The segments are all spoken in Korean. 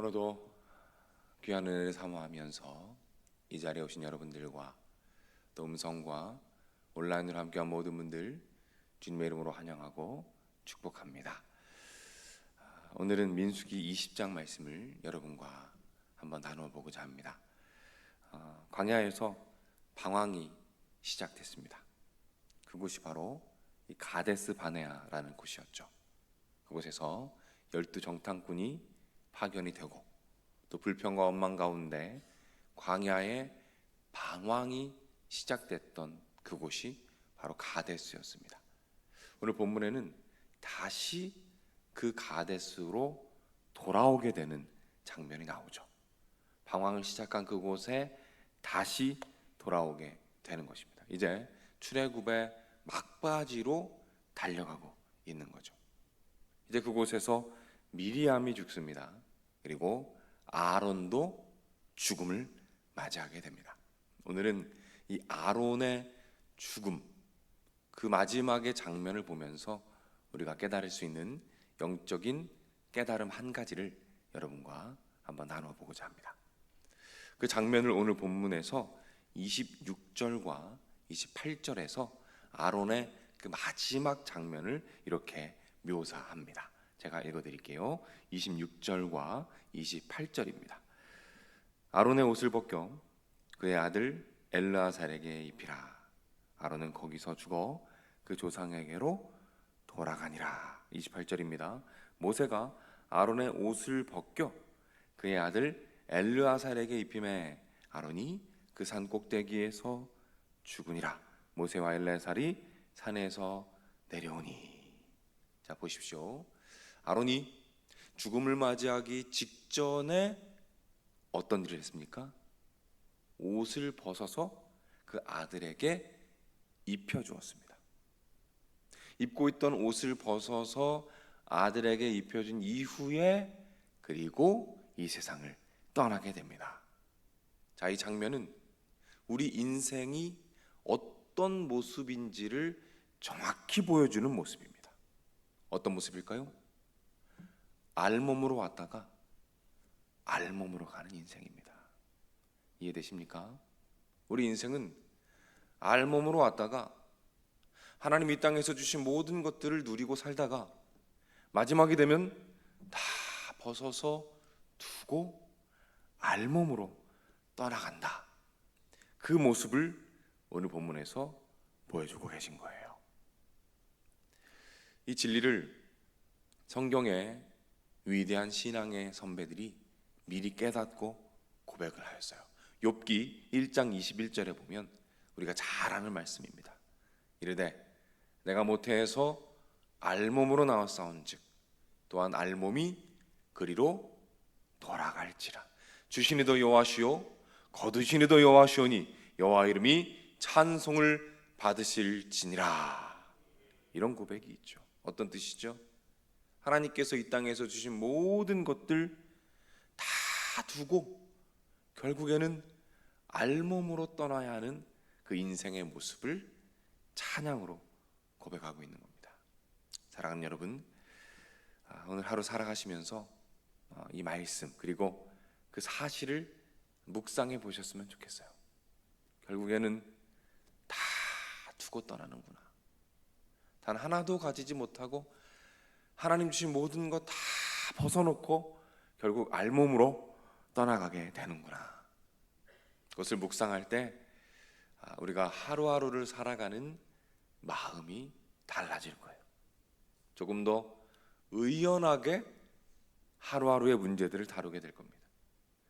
오늘도 귀한 은혜를 사모하면서 이 자리에 오신 여러분들과 또 음성과 온라인으로 함께한 모든 분들 주님의 이름으로 환영하고 축복합니다. 아, 오늘은 민수기 20장 말씀을 여러분과 한번 나누어 보고자 합니다. 아, 광야에서 방황이 시작됐습니다. 그곳이 바로 이 가데스 바네아라는 곳이었죠. 그곳에서 열두 정탐꾼이 파견이 되고 또 불평과 원망 가운데 광야에 방황이 시작됐던 그곳이 바로 가데스였습니다. 오늘 본문에는 다시 그 가데스로 돌아오게 되는 장면이 나오죠. 방황을 시작한 그곳에 다시 돌아오게 되는 것입니다. 이제 출애굽의 막바지로 달려가고 있는 거죠. 이제 그곳에서 미리암이 죽습니다. 그리고 아론도 죽음을 맞이하게 됩니다. 오늘은 이 아론의 죽음 그 마지막의 장면을 보면서 우리가 깨달을 수 있는 영적인 깨달음 한 가지를 여러분과 한번 나눠 보고자 합니다. 그 장면을 오늘 본문에서 26절과 28절에서 아론의 그 마지막 장면을 이렇게 묘사합니다. 제가 읽어 드릴게요. 26절과 28절입니다. 아론의 옷을 벗겨 그의 아들 엘르아살에게 입히라. 아론은 거기서 죽어 그 조상에게로 돌아가니라. 28절입니다. 모세가 아론의 옷을 벗겨 그의 아들 엘르아살에게 입힘에 아론이 그 산 꼭대기에서 죽으니라. 모세와 엘레살이 산에서 내려오니. 자 보십시오. 아론이 죽음을 맞이하기 직전에 어떤 일을 했습니까? 옷을 벗어서 그 아들에게 입혀 주었습니다. 입고 있던 옷을 벗어서 아들에게 입혀준 이후에 그리고 이 세상을 떠나게 됩니다. 자, 이 장면은 우리 인생이 어떤 모습인지를 정확히 보여주는 모습입니다. 어떤 모습일까요? 알몸으로 왔다가 알몸으로 가는 인생입니다. 이해되십니까? 우리 인생은 알몸으로 왔다가 하나님 이 땅에서 주신 모든 것들을 누리고 살다가 마지막이 되면 다 벗어서 두고 알몸으로 떠나간다. 그 모습을 오늘 본문에서 보여주고 계신 거예요. 이 진리를 성경의 위대한 신앙의 선배들이 미리 깨닫고 고백을 하였어요. 욥기 1장 21절에 보면 우리가 잘 아는 말씀입니다. 이르되 내가 모태에서 알몸으로 나왔사온즉 또한 알몸이 그리로 돌아갈지라 주시니도 여호와시요 거두시니도 여호와시오니 여호와 이름이 찬송을 받으실지니라 이런 고백이 있죠. 어떤 뜻이죠? 하나님께서 이 땅에서 주신 모든 것들 다 두고 결국에는 알몸으로 떠나야 하는 그 인생의 모습을 찬양으로 고백하고 있는 겁니다. 사랑하는 여러분, 아, 오늘 하루 살아가시면서 어, 이 말씀 그리고 그 사실을 묵상해 보셨으면 좋겠어요. 결국에는 다 두고 떠나는구나. 단 하나도 가지지 못하고 하나님 주신 모든 것 다 벗어놓고 결국 알몸으로 떠나가게 되는구나. 그것을 묵상할 때 아, 우리가 하루하루를 살아가는 마음이 달라질 거예요. 조금 더 의연하게 하루하루의 문제들을 다루게 될 겁니다.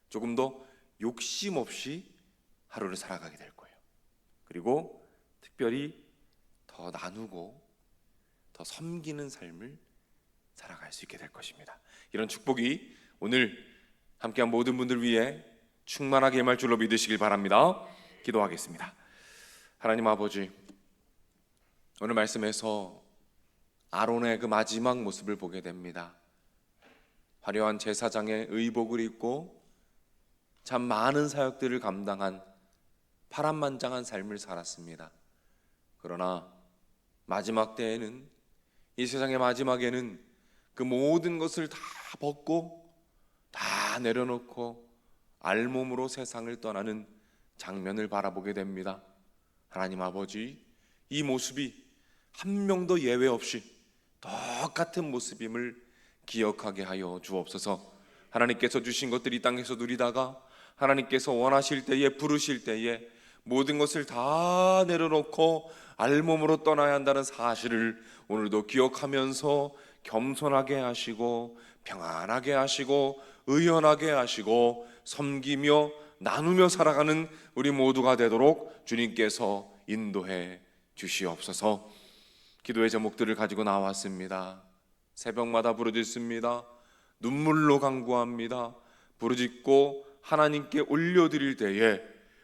조금 더 욕심 없이 하루를 살아가게 될 거예요. 그리고 특별히 더 나누고 더 섬기는 삶을 살아갈 수 있게 될 것입니다. 이런 축복이 오늘 함께한 모든 분들 위해 충만하게 임할 줄로 믿으시길 바랍니다. 기도하겠습니다. 하나님 아버지, 오늘 말씀에서 아론의 그 마지막 모습을 보게 됩니다. 화려한 제사장의 의복을 입고 참 많은 사역들을 감당한 파란만장한 삶을 살았습니다. 그러나 마지막 때에는 이 세상의 마지막에는 그 모든 것을 다 벗고 다다 내려놓고 알몸으로 세상을 떠나는 장면을 바라보게 됩니다. 하나님 아버지, 이 모습이 한 명도 예외 없이 똑같은 모습임을 기억하게 하여 주옵소서. 하나님께서 주신 것들이 이 땅에서 누리다가 하나님께서 원하실 때에 부르실 때에 모든 것을 다 내려놓고 알몸으로 떠나야 한다는 사실을 오늘도 기억하면서 겸손하게 하시고 평안하게 하시고 의연하게 하시고 섬기며 나누며 살아가는 우리 모두가 되도록 주님께서 인도해 주시옵소서. 기도의 제목들을 가지고 나왔습니다. 새벽마다 부르짖습니다. 눈물로 간구합니다. 부르짖고 하나님께 올려드릴 때에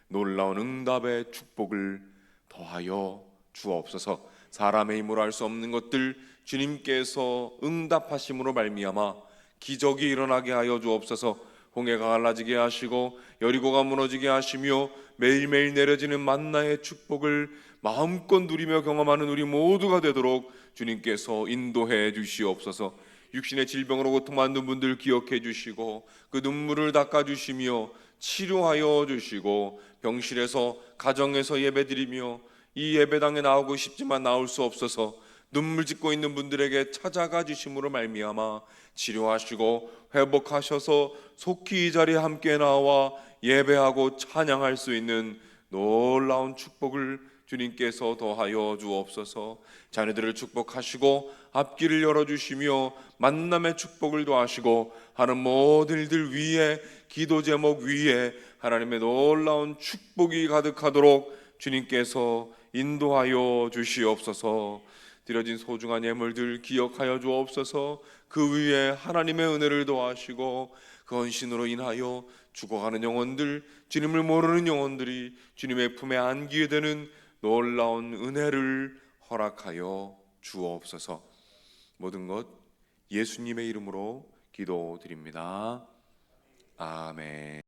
놀라운 응답의 축복을 더하여 주옵소서. 사람의 힘으로 할 수 없는 것들 주님께서 응답하심으로 말미암아 기적이 일어나게 하여 주옵소서. 홍해가 갈라지게 하시고 여리고가 무너지게 하시며 매일매일 내려지는 만나의 축복을 마음껏 누리며 경험하는 우리 모두가 되도록 주님께서 인도해 주시옵소서. 육신의 질병으로 고통받는 분들 기억해 주시고 그 눈물을 닦아 주시며 치료하여 주시고 병실에서 가정에서 예배드리며 이 예배당에 나오고 싶지만 나올 수 없어서 눈물 짓고 있는 분들에게 찾아가 주심으로 말미암아 치료하시고 회복하셔서 속히 이 자리에 함께 나와 예배하고 찬양할 수 있는 놀라운 축복을 주님께서 더하여 주옵소서. 자녀들을 축복하시고 앞길을 열어 주시며 만남의 축복을 더하시고 하는 모든 일들 위에 기도 제목 위에 하나님의 놀라운 축복이 가득하도록 주님께서 인도하여 주시옵소서. 드려진 소중한 예물들 기억하여 주옵소서. 그 위에 하나님의 은혜를 더하시고 그 헌신으로 인하여 죽어가는 영혼들, 주님을 모르는 영혼들이 주님의 품에 안기게 되는 놀라운 은혜를 허락하여 주옵소서. 모든 것 예수님의 이름으로 기도드립니다. 아멘.